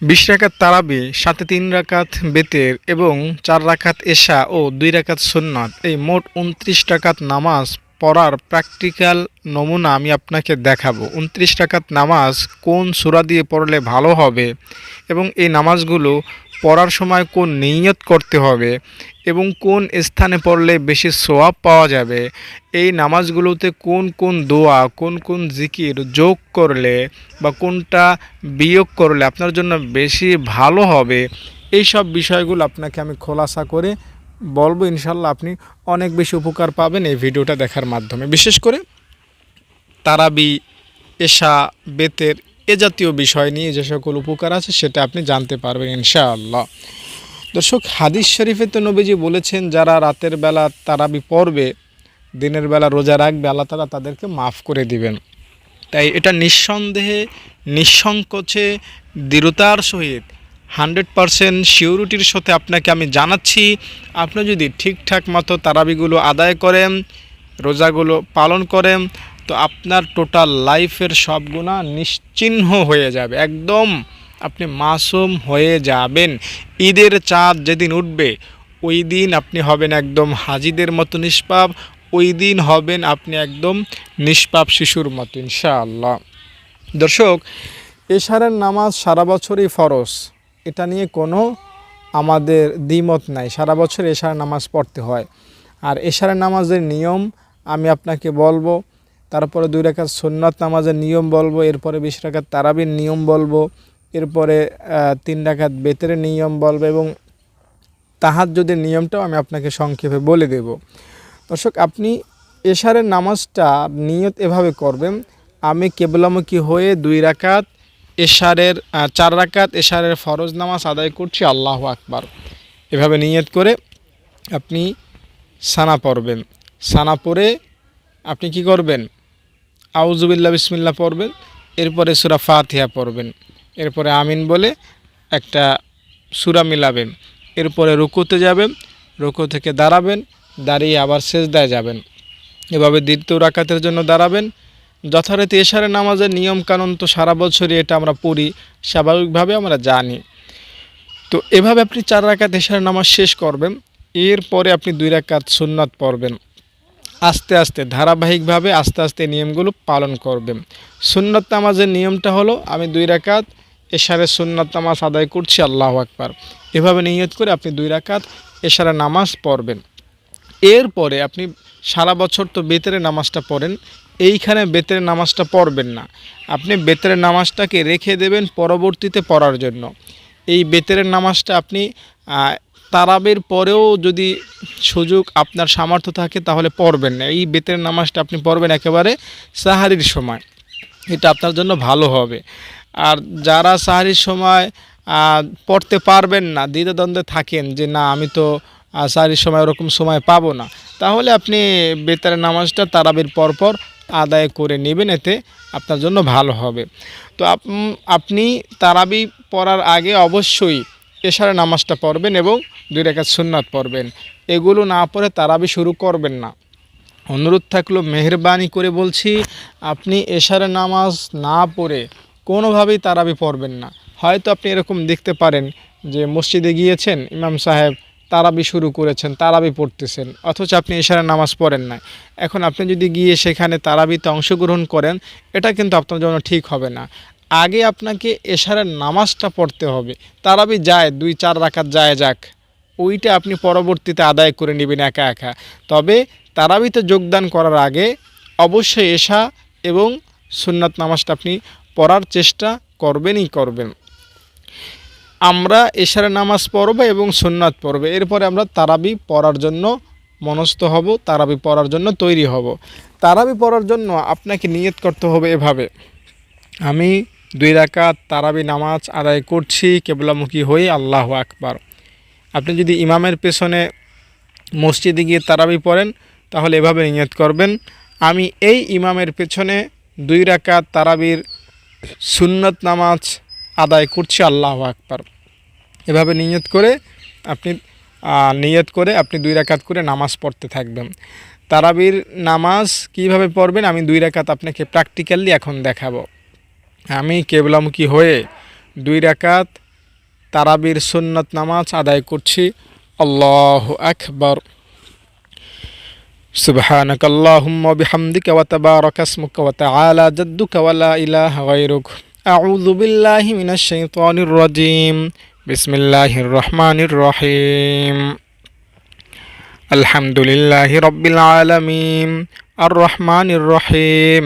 বিশ রাকাত তারাবি, সাথে তিন রাকাত বেতের এবং চার রাকাত এশা ও দুই রাকাত সুন্নাত। এই মোট উনত্রিশ টাকাত নামাজ পড়ার প্র্যাকটিক্যাল নমুনা আমি আপনাকে দেখাবো। উনত্রিশ টাকাত নামাজ কোন সুরা দিয়ে পড়লে ভালো হবে এবং এই নামাজগুলো পড়ার সময় কোন নিয়ত করতে হবে এবং কোন স্থানে পড়লে বেশি সোয়াব পাওয়া যাবে? এই নামাজগুলোতে কোন কোন দোয়া, কোন কোন জিকির যোগ করলে বা কোনটা বিয়োগ করলে আপনার জন্য বেশি ভালো হবে? এই সব বিষয়গুলো আপনাকে আমি খোলাসা করে বলব। ইনশাল্লাহ আপনি অনেক বেশি উপকার পাবেন এই ভিডিওটা দেখার মাধ্যমে। বিশেষ করে তারাবি, এশা, বেতের এ জাতীয় বিষয় নিয়ে যে সকল উপকার আছে সেটা আপনি জানতে পারবেন, ইনশাআল্লাহ। দর্শক, হাদিস শরীফে তো নবীজি বলেছেন, যারা রাতের বেলা তারাবি পড়বে, দিনের বেলা রোজা রাখবে, আল্লাহ তালা তাদেরকে মাফ করে দিবেন। তাই এটা নিঃসন্দেহে নিঃসংকোচে দৃঢ়তার সহিত হান্ড্রেড পারসেন্ট সিউরিটির সাথে আপনাকে আমি জানাচ্ছি, আপনি যদি ঠিকঠাক মতো তারাবিগুলো আদায় করেন, রোজাগুলো পালন করেন তো আপনার টোটাল লাইফের সব গুণা নিশ্চিহ্ন হয়ে যাবে, একদম আপনি মাসুম হয়ে যাবেন। ঈদের চাঁদ যেদিন উঠবে, ওই দিন আপনি হবেন একদম হাজিদের মতো নিষ্পাপ, ওই দিন হবেন আপনি একদম নিষ্পাপ শিশুর মতো, ইনশাআল্লাহ। দর্শক, এশারের নামাজ সারা বছরই ফরজ, এটা নিয়ে কোনো আমাদের দ্বিমত নাই, সারা বছর এশার নামাজ পড়তে হয়। আর এশারের নামাজের নিয়ম আমি আপনাকে বলব তারপরে দুই রাকাত সুন্নত নামাজের নিয়ম বলব, এরপরে বিশ রাকাত তারাবির নিয়ম বলব, এরপরে তিন রাকাত বেতের নিয়ম বলব এবং তাহার যদি নিয়মটাও আমি আপনাকে সংক্ষেপে বলে দেব। দর্শক, আপনি এশারের নামাজটা নিয়ত এভাবে করবেন, আমি কেবলামুখী হয়ে দুই রাকাত এশারের চার রাকাত এশারের ফরজ নামাজ আদায় করছি, আল্লাহ আকবার। এভাবে নিয়ত করে আপনি সানা পড়বেন। সানা পড়ে আপনি কি করবেন? আউজুবিল্লা বিসমিল্লা পড়বেন, এরপরে সুরা ফাতিহা পড়বেন। এরপরে আমিন বলে একটা সুরা মিলাবেন। এরপরে রুকুতে যাবেন, রুকু থেকে দাঁড়াবেন, দাঁড়িয়ে আবার সেজদায় যাবেন। এভাবে দ্বিতীয় রাকাতের জন্য দাঁড়াবেন। যথারীতি এশারে নামাজের নিয়ম কানুন তো সারা বছরই এটা আমরা পড়ি, স্বাভাবিকভাবে আমরা জানি। তো এভাবে আপনি চার রাকাত এশারে নামাজ শেষ করবেন, এরপরে আপনি দুই রাকাত সুন্নাত পড়বেন। আস্তে আস্তে, ধারাবাহিকভাবে আস্তে আস্তে নিয়মগুলো পালন করবেন সুন্নত নামাজের নিয়মটা হলো, আমি দুই রাকাত এশারে সুন্নত নামাজ আদায় করছি, আল্লাহ আকবার। এভাবে নিয়ত করে আপনি দুই রাকাত এশারে নামাজ পড়বেন। এরপরে আপনি সারা বছর তো বেতের নামাজটা পড়েন, এইখানে বেতের নামাজটা পড়বেন না। আপনি বেতের নামাজটাকে রেখে দেবেন পরবর্তীতে পড়ার জন্য। এই বেতের নামাজটা আপনি তারাবের পরেও যদি সুযোগ আপনার সামর্থ্য থাকে, তাহলে পড়বেন না। এই বেতের নামাজটা আপনি পড়বেন একেবারে সাহারির সময়। এটা আপনার জন্য ভালো হবে। আর যারা সাহারির সময় পড়তে পারবেন না, দ্বিধাদ্বন্দ্বে থাকেন যে, না, আমি তো সাহারির সময় ওরকম সময় পাবো না। তাহলে আপনি বেতারের নামাজটা তারাবির পরপর আদায় করে নেবেন, এতে আপনার জন্য ভালো হবে। তো আপনি তারাবি পড়ার আগে অবশ্যই এশারে নামাজটা পড়বেন এবং দুই রেখাত সুন্নাত পড়বেন। এগুলো না পড়ে তারাবি শুরু করবেন না। অনুরোধ থাকল মেহরবানি করে বলছি, আপনি এশারে নামাজ না পড়ে কোনোভাবেই তারাবি পড়বেন না। হয়তো আপনি এরকম দেখতে পারেন যে মসজিদে গিয়েছেন, ইমাম সাহেব তারাবি শুরু করেছেন, তারাবি পড়তেছেন, অথচ আপনি এশারে নামাজ পড়েন না এখন আপনি যদি গিয়ে সেখানে তারাবিতে অংশগ্রহণ করেন, এটা কিন্তু আপনার জন্য ঠিক হবে না। আগে আপনাকে এশারের নামাজটা পড়তে হবে। তারাবি যায়, দুই, চার রাকাত যায় যাক। ওইটা আপনি পরবর্তীতে আদায় করে নেবেন একা একা। তবে তারাবিতে যোগদান করার আগে অবশ্যই এশা এবং সুন্নাত নামাজটা আপনি পড়ার চেষ্টা করবেনই করবেন। আমরা এশারে নামাজ পড়ব এবং সুন্নাত পড়ব। এরপরে আমরা তারাবি পড়ার জন্য মনস্থ হব, তারাবি পড়ার জন্য তৈরি হব। তারাবি পড়ার জন্য আপনাকে নিয়ত করতে হবে এভাবে। আমি দুই রাকাত তারাবি নামাজ আদায় করছি, কেবলামুখী হয়ে আল্লাহ আকবার। আপনি যদি ইমামের পেছনে মসজিদে গিয়ে তারাবি পড়েন, তাহলে এভাবে নিয়ত করবেন, আমি এই ইমামের পেছনে দুই রাকাত তারাবির সুন্নত নামাজ আদায় করছি, আল্লাহ আকবার। এভাবে নিয়ত করে আপনি নিয়ত করে আপনি দুই রাকাত করে নামাজ পড়তে থাকবেন। তারাবির নামাজ কীভাবে পড়বেন, আমি দুই রাকাত আপনাকে প্র্যাকটিক্যালি এখন দেখাবো। আমি কেবলামুখী হয়ে দুই রাকাত তারাবির সুন্নত নামাজ আদায় করছি আল্লাহ আকবর سبحانك اللهم وبحمدك وتبارك اسمك وتعالى جدك ولا إله غيرك أعوذ بالله من الشيطان الرجيم بسم الله الرحمن الرحيم الحمد لله رب العالمين الرحمن الرحيم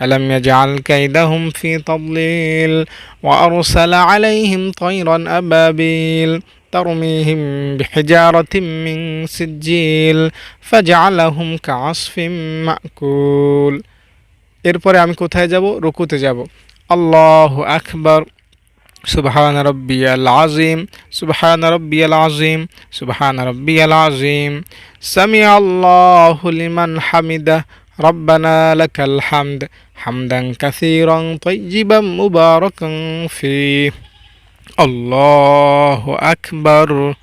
ألم يجعل كيدهم في تضليل وأرسل عليهم طيرا أبابيل ترميهم بحجارة من سجيل فجعلهم كعصف مأكول এরপরে আমি কোথায় যাব রুকুতে যাব আল্লাহ আকবর সুবহান রব্বিয়াল আজিম সুবহান রব্বিয়াল আজিম সুবহান রব্বিয়াল আজিম সামি আল্লাহ লিমান হামিদা ربنا لك الحمد حمدا كثيرا طيبا مباركا فيه الله أكبر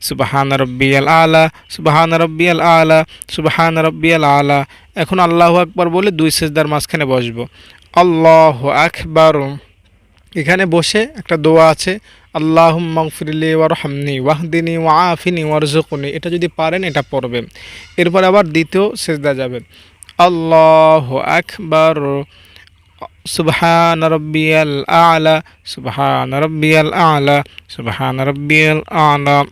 সুবাহান রব্বিয়াল আলা সুবাহান রব্বিয়াল আলা সুবাহান রব্বিয়াল আলা এখন আল্লাহ আকবার বলে দুই সেজদার মাঝখানে বসবো আল্লাহ আকবার এখানে বসে একটা দোয়া আছে আল্লাহ মগফিরলি ওয়ার হামনি ওয়াহদিনী ওয়াফিনি ওয়ারজুকুনি এটা যদি পারেন এটা পড়বেন এরপর আবার দ্বিতীয় সেজদা যাবেন আল্লাহ আকবার। সুবহান রব্বিয়াল আলা সুবহান রব্বিয়াল আলা সুবহান রব্বিয়াল আলা।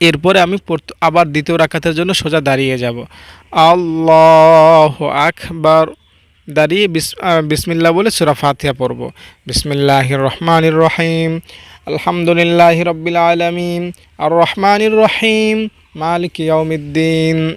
এরপরে আমি আবার দ্বিতীয় রাখাতের জন্য সোজা দাঁড়িয়ে যাব। আল্লাহ আকবার। দাঁড়িয়ে বিস- আহ, বিসমিল্লাহ বলে সুরা ফাতিহা পড়ব। বিসমিল্লাহ রহমান রহিম। আলহামদুলিল্লাহ রব্বিল আলমিন। আর রহমান রহিম। মালিক ইয়াউমিদ্দিন।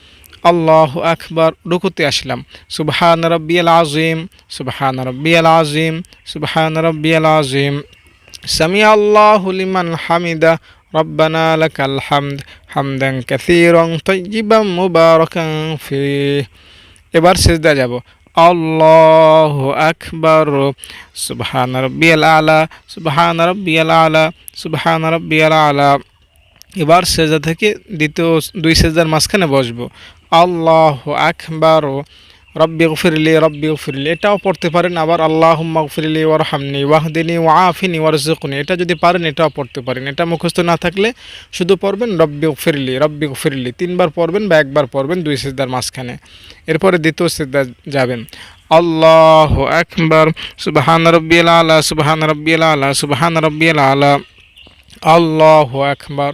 আল্লাহ আকবার, রুকুতে আসলাম। সুবহান রব্বিয়াল আজিম সুবহান রব্বিয়াল আজিম সুবহান রব্বিয়াল আজিম সামি আল্লাহু লিমান হামিদা, রব্বানা লাকাল হামদ, হামদান কাসীরান তাইয়িবান মুবারাকান ফিহ। এবার সেজদা যাব। আল্লাহ আকবার, সুবহান রব্বিয়াল আলা, সুবহান রব্বিয়াল আলা, সুবহান রব্বিয়াল আলা। এবার সেজা থেকে দ্বিতীয় দুই সেজার মাঝখানে বসবো। আল্লাহ আকবার রব্বি গফিরলি রব্বি গফিরলি। এটাও পড়তে পারেন আবার আল্লাহ গফিরলি ওয়ার হামনি ওয়াহদিনী ওয়াফিনি ওয়ারজুকনি এটা যদি পারেন এটাও পড়তে পারেন। এটা মুখস্থ না থাকলে শুধু পড়বেন রব্বি গফিরলি রব্বি গফিরলি। তিনবার পড়বেন বা একবার পড়বেন দুই সেজদার মাঝখানে। এরপরে দ্বিতীয় সেজদা যাবেন। আল্লাহ আকবার, সুবহান রব্বিয়াল আলা, সুবহান রব্বিয়াল আলা, সুবহান রব্বিয়াল আলা। আল্লাহ আকবার।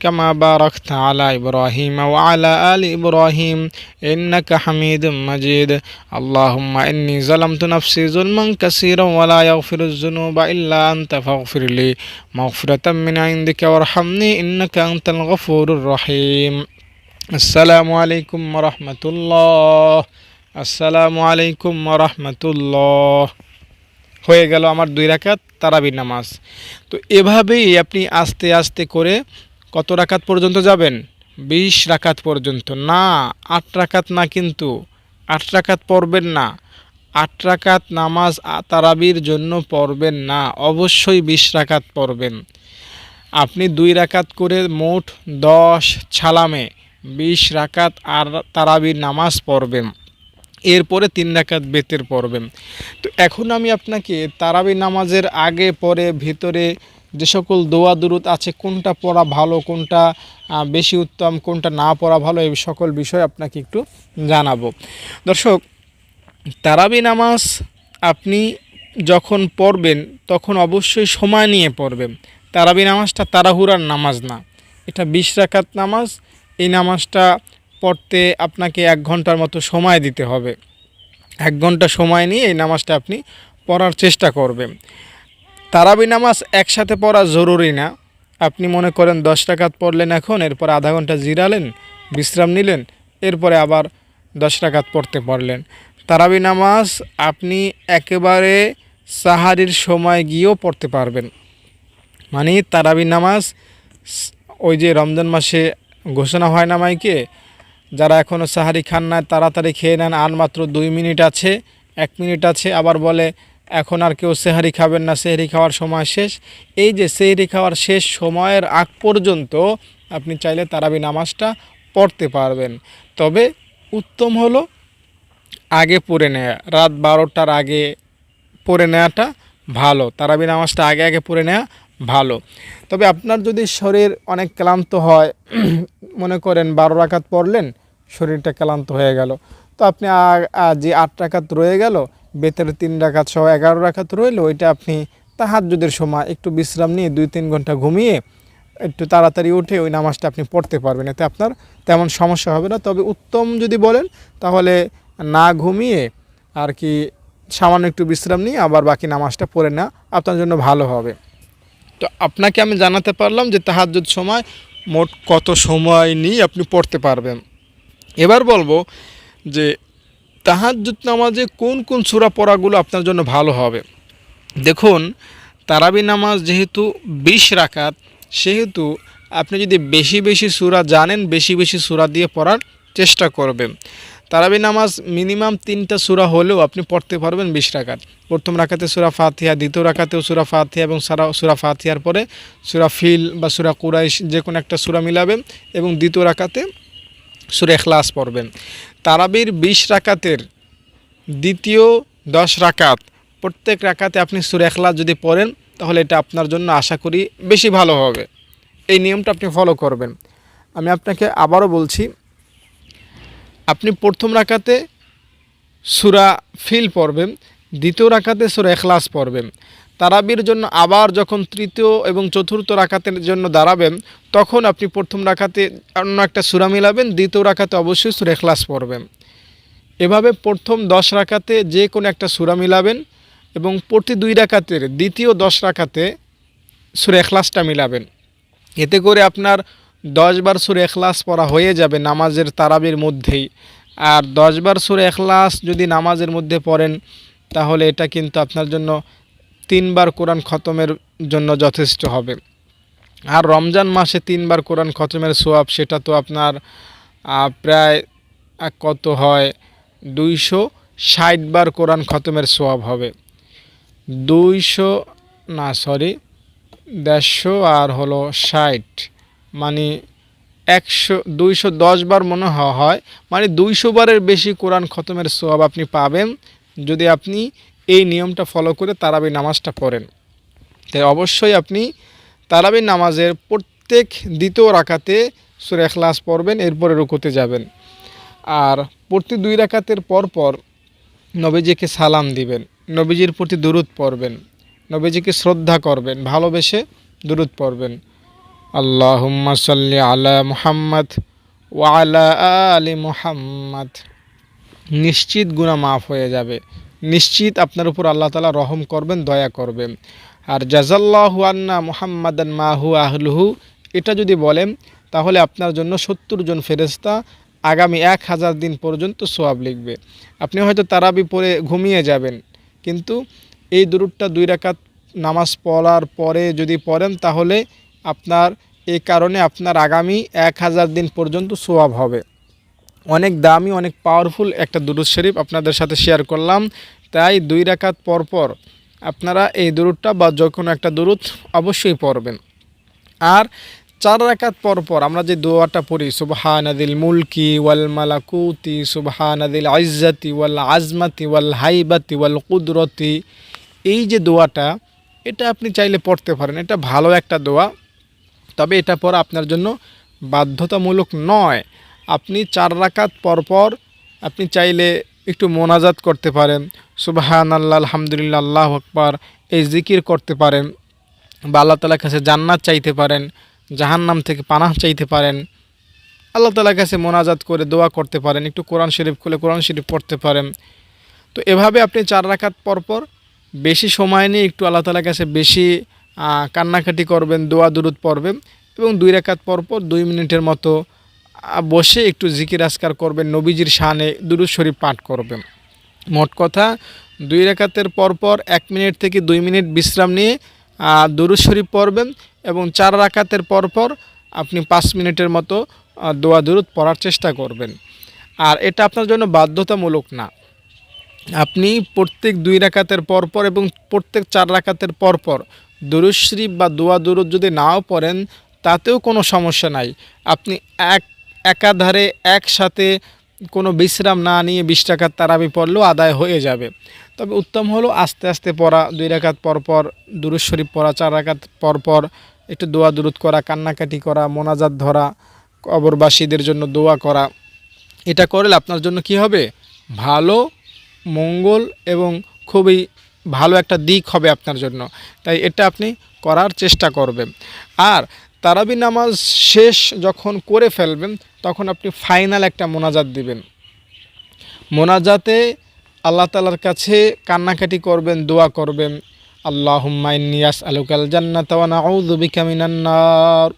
كما باركت على إبراهيم وعلى آل إبراهيم إنك حميد مجيد اللهم إني ظلمت نفسي ظلما كثيرا ولا يغفر الذنوب إلا أنت فاغفر لي مغفرة من عندك وارحمني إنك أنت الغفور الرحيم السلام عليكم ورحمة الله السلام عليكم ورحمة الله হয়ে গেল আমার দুই রাকাত তারাবির নামাজ তো এভাবেই আপনি আস্তে আস্তে করে কত রাকাত পর্যন্ত যাবেন? বিশ রাকাত পর্যন্ত। না, আট রাকাত না কিন্তু। আট রাকাত পড়বেন না। আট রাকাত নামাজ তারাবির জন্য পড়বেন না। অবশ্যই বিশ রাকাত পড়বেন। আপনি দুই রাকাত করে মোট দশ ছালামে বিশ রাকাত আর তারাবির নামাজ পড়বেন। এরপরে তিন রাকাত বেতের পড়বেন। তো এখন আমি আপনাকে তারাবি নামাজের আগে পরে ভিতরে যে সকল দোয়া দুরুত আছে, কোনটা পড়া ভালো, কোনটা বেশি উত্তম, কোনটা না পড়া ভালো, এই সকল বিষয় আপনাকে একটু জানাব। দর্শক, তারাবি নামাজ আপনি যখন পড়বেন, তখন অবশ্যই সময় নিয়ে পড়বেন। তারাবি নামাজটা তাড়াহুড়ার নামাজ না। এটা বিশ রাকাত নামাজ, এই নামাজটা পড়তে আপনাকে এক ঘণ্টার মতো সময় দিতে হবে। এক ঘণ্টা সময় নিয়ে এই নামাজটা আপনি পড়ার চেষ্টা করবেন। তারাবি নামাজ একসাথে পড়া জরুরি না। আপনি মনে করেন দশ টাকাত পড়লেন এখন, এরপর আধা ঘণ্টা জিরালেন, বিশ্রাম নিলেন, এরপরে আবার দশ টাকাত পড়তে পারলেন। তারাবি নামাজ আপনি একেবারে সাহারির সময় গিয়েও পড়তে পারবেন। মানে তারাবি নামাজ ওই যে রমজান মাসে ঘোষণা হয় না মাইকে, যারা এখনও সাহারি খান না তাড়াতাড়ি খেয়ে নেন, আর মাত্র দুই মিনিট আছে, এক মিনিট আছে, আবার বলে এখন আর কেউ সেহারি খাবেন না, সেহারি খাওয়ার সময় শেষ। এই যে সেহারি খাওয়ার শেষ সময়ের আগ পর্যন্ত আপনি চাইলে তারাবি নামাজটা পড়তে পারবেন। তবে উত্তম হলো আগে পড়ে নেওয়া রাত বারোটার আগে পড়ে নেওয়াটা ভালো, তারাবি নামাজটা আগে আগে পড়ে নেওয়া ভালো। তবে আপনার যদি শরীর অনেক ক্লান্ত হয়, মনে করেন বারো রাকাত পড়লেন, শরীরটা ক্লান্ত হয়ে গেল। তো আপনি যে আট রাকাত রয়ে গেল বেতের তিন রাকাত সহ এগারো রাকাত রইল, ওইটা আপনি তাহাজ্জুদের সময় একটু বিশ্রাম নিয়ে দুই তিন ঘণ্টা ঘুমিয়ে একটু তাড়াতাড়ি উঠে ওই নামাজটা আপনি পড়তে পারবেন। এতে আপনার তেমন সমস্যা হবে না। তবে উত্তম যদি বলেন, তাহলে না ঘুমিয়ে আর কি সামান্য একটু বিশ্রাম নিয়ে আবার বাকি নামাজটা পড়ে না আপনার জন্য ভালো হবে। তো আপনাকে আমি জানাতে পারলাম যে তাহাজ্জুদ সময় মোট কত সময় নিয়ে আপনি পড়তে পারবেন। এবার বলব যে তাহাজ্জুদ নামাজে কোন কোন সূরা পড়াগুলো আপনার জন্য ভালো হবে? দেখুন, তারাবি নামাজ যেহেতু বিশ রাকাত, সেহেতু আপনি যদি বেশি বেশি সূরা জানেন, বেশি বেশি সূরা দিয়ে পড়ার চেষ্টা করবেন। তারাবি নামাজ মিনিমাম তিনটা সূরা হলেও আপনি পড়তে পারবেন বিশ রাকাত। প্রথম রাকাতে সুরা ফাতিহা, দ্বিতীয় রাকাতেও সুরা ফাতিহা এবং সারা সুরা ফাতিহার পরে সুরা ফিল বা সূরা কুরাইশ যে কোনো একটা সূরা মিলাবেন এবং দ্বিতীয় রাকাতে সূরা এখলাস পড়বেন। তারাবির বিশ রাকাতের দ্বিতীয় দশ রাকাত। প্রত্যেক রাকাতে আপনি সূরা এখলাস যদি পড়েন, তাহলে এটা আপনার জন্য আশা করি বেশি ভালো হবে। এই নিয়মটা আপনি ফলো করবেন। আমি আপনাকে আবারও বলছি, আপনি প্রথম রাকাতে সুরা ফিল পড়বেন, দ্বিতীয় রাকাতে সুরা এখলাস পড়বেন। তারাবির জন্য আবার যখন তৃতীয় এবং চতুর্থ রাকাতের জন্য দাঁড়াবেন, তখন আপনি প্রথম রাকাতে অন্য একটা সুরা মিলাবেন, দ্বিতীয় রাকাতে অবশ্যই সুরা এখলাস পড়বেন। এভাবে প্রথম দশ রাকাতে যে কোনো একটা সুরা মিলাবেন এবং প্রতি দুই রাকাতের দ্বিতীয় দশ রাকাতে সুরা এখলাসটা মিলাবেন। এতে করে আপনার দশবার সুরে এখলাস পড়া হয়ে যাবে নামাজের তারাবির মধ্যেই। আর দশবার সুরে এখলাস যদি নামাজের মধ্যে পড়েন, তাহলে এটা কিন্তু আপনার জন্য তিনবার কোরআন খতমের জন্য যথেষ্ট হবে। আর রমজান মাসে তিনবার কোরআন খতমের সোয়াব, সেটা তো আপনার প্রায় কত হয়? দুইশো ষাট বার কোরআন খতমের সোয়াব হবে। দুইশো, না সরি দেড়শো আর হলো ষাট। মানে একশো, দুইশো দশ বার মনে হয়। মানে দুইশো বারের বেশি কোরআন খতমের সোয়াব আপনি পাবেন। যদি আপনি এই নিয়মটা ফলো করে তারাবি নামাজটা পড়েন। তাই অবশ্যই আপনি তারাবি নামাজের প্রত্যেক দ্বিতীয় রাকাতে সুরে এখলাস পড়বেন, এরপরে রুকুতে যাবেন। আর প্রতি দুই রাকাতের পর পর নবীজিকে সালাম দিবেন, নবীজির প্রতি দূরত পড়বেন, নবীজিকে শ্রদ্ধা করবেন, ভালোবেসে দুরুদ পড়বেন। আল্লাহুম্মা সাল্লি আলা মুহাম্মদ ওয়া আলা মুহাম্মদ। নিশ্চিত গুনাহ মাফ হয়ে যাবে। নিশ্চিত আপনার উপর আল্লাহ তালা রহম করবেন, দয়া করবেন। আর জাজাল্লাহু আন্না মুহাম্মাদান মাহু আহলুহু, এটা যদি বলেন, তাহলে আপনার জন্য সত্তর জন ফেরেস্তা আগামী এক হাজার দিন পর্যন্ত সোয়াব লিখবে। আপনি হয়তো তারাবি পরে ঘুমিয়ে যাবেন, কিন্তু এই দুরুদটা দুই রাকাত নামাজ পড়ার পরে যদি পড়েন, তাহলে আপনার এই কারণে আপনার আগামী এক হাজার দিন পর্যন্ত সোয়াব হবে। অনেক দামি, অনেক পাওয়ারফুল একটা দুরুদ শরীফ আপনাদের সাথে শেয়ার করলাম। তাই দুই রাকাত পর পর আপনারা এই দুরুদটা বা যে কোনো একটা দুরুদ অবশ্যই পড়বেন। আর চার রাকাত পর পর আমরা যে দোয়াটা পড়ি সুবহানাদিল মুলকি ওয়াল মালাকুতি সুবহানাদিল আইজ্জাতি ওয়াল আজমাতি ওয়াল হাইবাতি ওয়াল কুদরতি, এই যে দোয়াটা, এটা আপনি চাইলে পড়তে পারেন। এটা ভালো একটা দোয়া, তবে এটা পর আপনার জন্য বাধ্যতামূলক নয়। আপনি চার রাকাত পরপর আপনি চাইলে একটু মোনাজাত করতে পারেন। সুবাহান আল্লাহ আলহামদুলিল্লাহ, আল্লাহ আকবার, এই জিকির করতে পারেন বা আল্লাহ তালার কাছে জান্নাত চাইতে পারেন, জাহান্নাম থেকে পানাহ চাইতে পারেন। আল্লাহ তালার কাছে মোনাজাত করে দোয়া করতে পারেন, একটু কোরআন শরীফ খুলে কোরআন শরীফ পড়তে পারেন। তো এভাবে আপনি চার রাকাত পরপর বেশি সময় নিয়ে একটু আল্লাহ তালার কাছে বেশি কান্নাকাটি করবেন দোয়া দুরুদ পড়বেন এবং দুই রাকাত পরপর দুই মিনিটের মতো বসে একটু জিকির আসকার করবেন, নবীজির শানে দুরুদ শরীফ পাঠ করবেন। মোট কথা, দুই রাকাতের পরপর এক মিনিট থেকে দুই মিনিট বিশ্রাম নিয়ে দুরুদ শরীফ পড়বেন এবং চার রাকাতের পরপর আপনি পাঁচ মিনিটের মতো দোয়া দুরুদ পড়ার চেষ্টা করবেন। আর এটা আপনার জন্য বাধ্যতামূলক না। আপনি প্রত্যেক দুই রাকাতের পরপর এবং প্রত্যেক চার রাকাতের পরপর দুরুদ বা দোয়া দুরুদ যদি নাও পড়েন, তাতেও কোনো সমস্যা নাই। আপনি এক একাধারে একসাথে কোনো বিশ্রাম না নিয়ে বিশ টাকার তারাবি পড়লেও আদায় হয়ে যাবে। তবে উত্তম হলো আস্তে আস্তে পড়া, দুই রাকাত পরপর, দুরুদ শরীফ পড়া, চার রাকাত পরপর, একটু দোয়া, দুরুদ করা, কান্নাকাটি করা, মোনাজাত ধরা, কবরবাসীদের জন্য দোয়া করা। এটা করলে আপনার জন্য কি হবে? ভালো, মঙ্গল এবং খুবই ভালো একটা দিক হবে আপনার জন্য। তাই এটা আপনি করার চেষ্টা করবেন। আর তারাবি নামাজ শেষ যখন করে ফেলবেন তখন আপনি ফাইনাল একটা মোনাজাত দিবেন। মোনাজাতে আল্লাহ তালার কাছে কান্নাকাটি করবেন, দোয়া করবেন। আল্লাহ নিয়াস আলুকাল জান্নাত ওয়া নাউযু নার।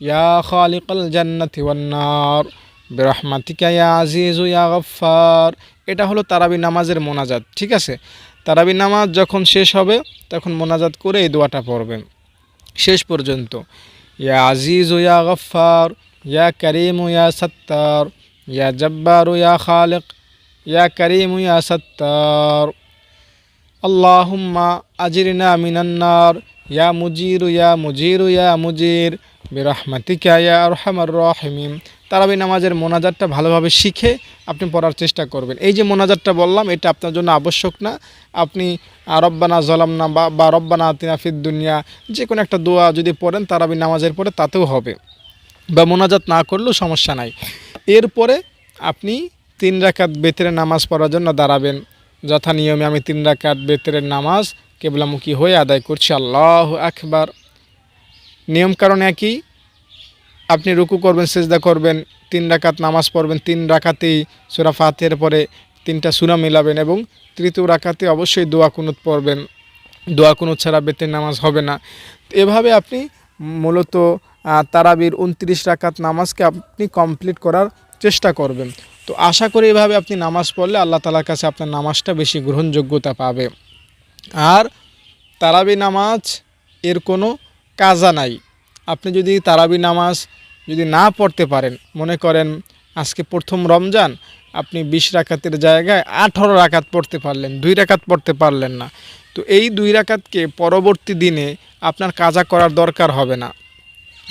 ইয়া খালিকাল জান্নাতি ওয়ান নার। বিরহমাতিকা ইয়া আজিজু, ইয়া গফফার। এটা হলো তারাবি নামাজের মোনাজাত, ঠিক আছে? তারাবি নামাজ যখন শেষ হবে, তখন মোনাজাত করে এই দোয়াটা পড়বেন। শেষ পর্যন্ত। ইয়া আজিজ, ইয়া গফার ইয়া করিম ইয়া সত্তার ইয়া জব্বার ইয়া খালিক ইয়া করিম ইয়া সত্তার আল্লাহুম্মা আজিরনা মিনান্নার ইয়া মুজির ইয়া মুজির ইয়া মুজির বিরহমাতিকা ইয়া আরহামার রাহিমিন তারাবি নামাজের মোনাজাতটা ভালোভাবে শিখে আপনি পড়ার চেষ্টা করবেন। এই যে মোনাজাতটা বললাম, এটা আপনার জন্য আবশ্যক না। আপনি রব্বানা জলাম না বা রব্বানা আতিনা ফিদ দুনিয়া যে কোনো একটা দোয়া যদি পড়েন তারাবি নামাজের পরে তাতেও হবে। বা মোনাজাত না করলেও সমস্যা নাই। এরপরে আপনি তিন রাকাত বেতরের নামাজ পড়ার জন্য দাঁড়াবেন। যথা নিয়মে আমি তিন রাকাত বেতরের নামাজ কেবলামুখী হয়ে আদায় করছি। আল্লাহ আকবার। নিয়ম কারণ একই। আপনি রুকু করবেন, সেজদা করবেন, তিন রাকাত নামাজ পড়বেন, তিন রাকাতেই সুরা ফাতের পরে তিনটা সুরা মিলাবেন এবং তৃতীয় রাকাতে অবশ্যই দোয়া কুনুত পড়বেন। দোয়া কুনুত ছাড়া বেতের নামাজ হবে না। এভাবে আপনি মূলত তারাবির উনত্রিশ রাকাত নামাজকে আপনি কমপ্লিট করার চেষ্টা করবেন। তো আশা করি এভাবে আপনি নামাজ পড়লে আল্লাহ তালার কাছে আপনার নামাজটা বেশি গ্রহণযোগ্যতা পাবে। আর তারাবি নামাজ এর কোনো কাজা নাই। আপনি যদি তারাবি নামাজ যদি না পড়তে পারেন, মনে করেন আজকে প্রথম রমজান, আপনি বিশ রাকাতের জায়গায় আঠারো রাকাত পড়তে পারলেন, দুই রাকাত পড়তে পারলেন না। তো এই দুই রাকাতকে পরবর্তী দিনে আপনার কাজা করার দরকার হবে না।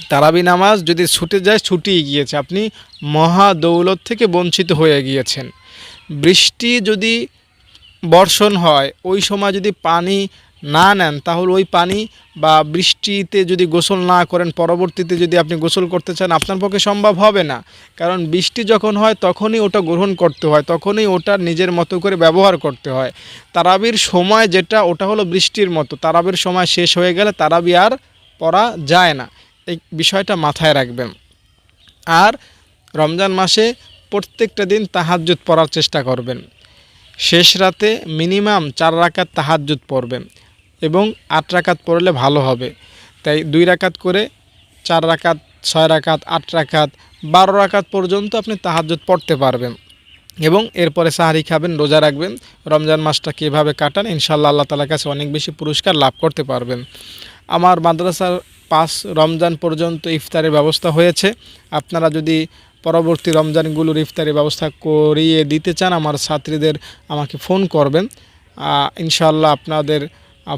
তারাবি নামাজ যদি ছুটে যায় ছুটিয়ে গিয়েছে। আপনি মহা দৌলত থেকে বঞ্চিত হয়ে গিয়েছেন। বৃষ্টি যদি বর্ষণ হয়, ওই সময় যদি পানি না নেন, তাহলে ওই পানি বা বৃষ্টিতে যদি গোসল না করেন, পরবর্তীতে যদি আপনি গোসল করতে চান, আপনার পক্ষে সম্ভব হবে না। কারণ বৃষ্টি যখন হয়, তখনই ওটা গ্রহণ করতে হয়, তখনই ওটা নিজের মতো করে ব্যবহার করতে হয়। তারাবির সময় যেটা, ওটা হলো বৃষ্টির মতো। তারাবির সময় শেষ হয়ে গেলে তারাবি আর পড়া যায় না। এই বিষয়টা মাথায় রাখবেন। আর রমজান মাসে প্রত্যেকটা দিন তাহাজ্জুদ পড়ার চেষ্টা করবেন। শেষ রাতে মিনিমাম চার রাকাত তাহাজ্জুদ পড়বেন এবং আট রাকাত পড়লে ভালো হবে। তাই দুই রাকাত করে চার রাকাত, ছয় রাকাত, আট রাকাত, বারো রাকাত পর্যন্ত আপনি তাহাজ্জুদ পড়তে পারবেন। এবং এরপরে সাহারি খাবেন, রোজা রাখবেন। রমজান মাসটা কীভাবে কাটান ইনশাল্লাহ আল্লাহ তালার কাছে অনেক বেশি পুরস্কার লাভ করতে পারবেন। আমার মাদ্রাসার পাঁচ রমজান পর্যন্ত ইফতারের ব্যবস্থা হয়েছে। আপনারা যদি পরবর্তী রমজানগুলোর ইফতারের ব্যবস্থা করিয়ে দিতে চান, আমার ছাত্রীদের আমাকে ফোন করবেন। ইনশাল্লাহ আপনাদের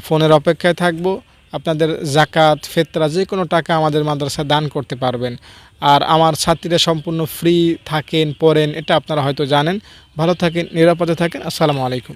ফোনের অপেক্ষায় থাকব। আপনাদের জাকাত ফেতরা, যে কোনো টাকা আমাদের মাদ্রাসায় দান করতে পারবেন। আর আমার ছাত্রীরা সম্পূর্ণ ফ্রি থাকেন, পড়েন, এটা আপনারা হয়তো জানেন। ভালো থাকেন, নিরাপদে থাকেন। আসসালামু আলাইকুম।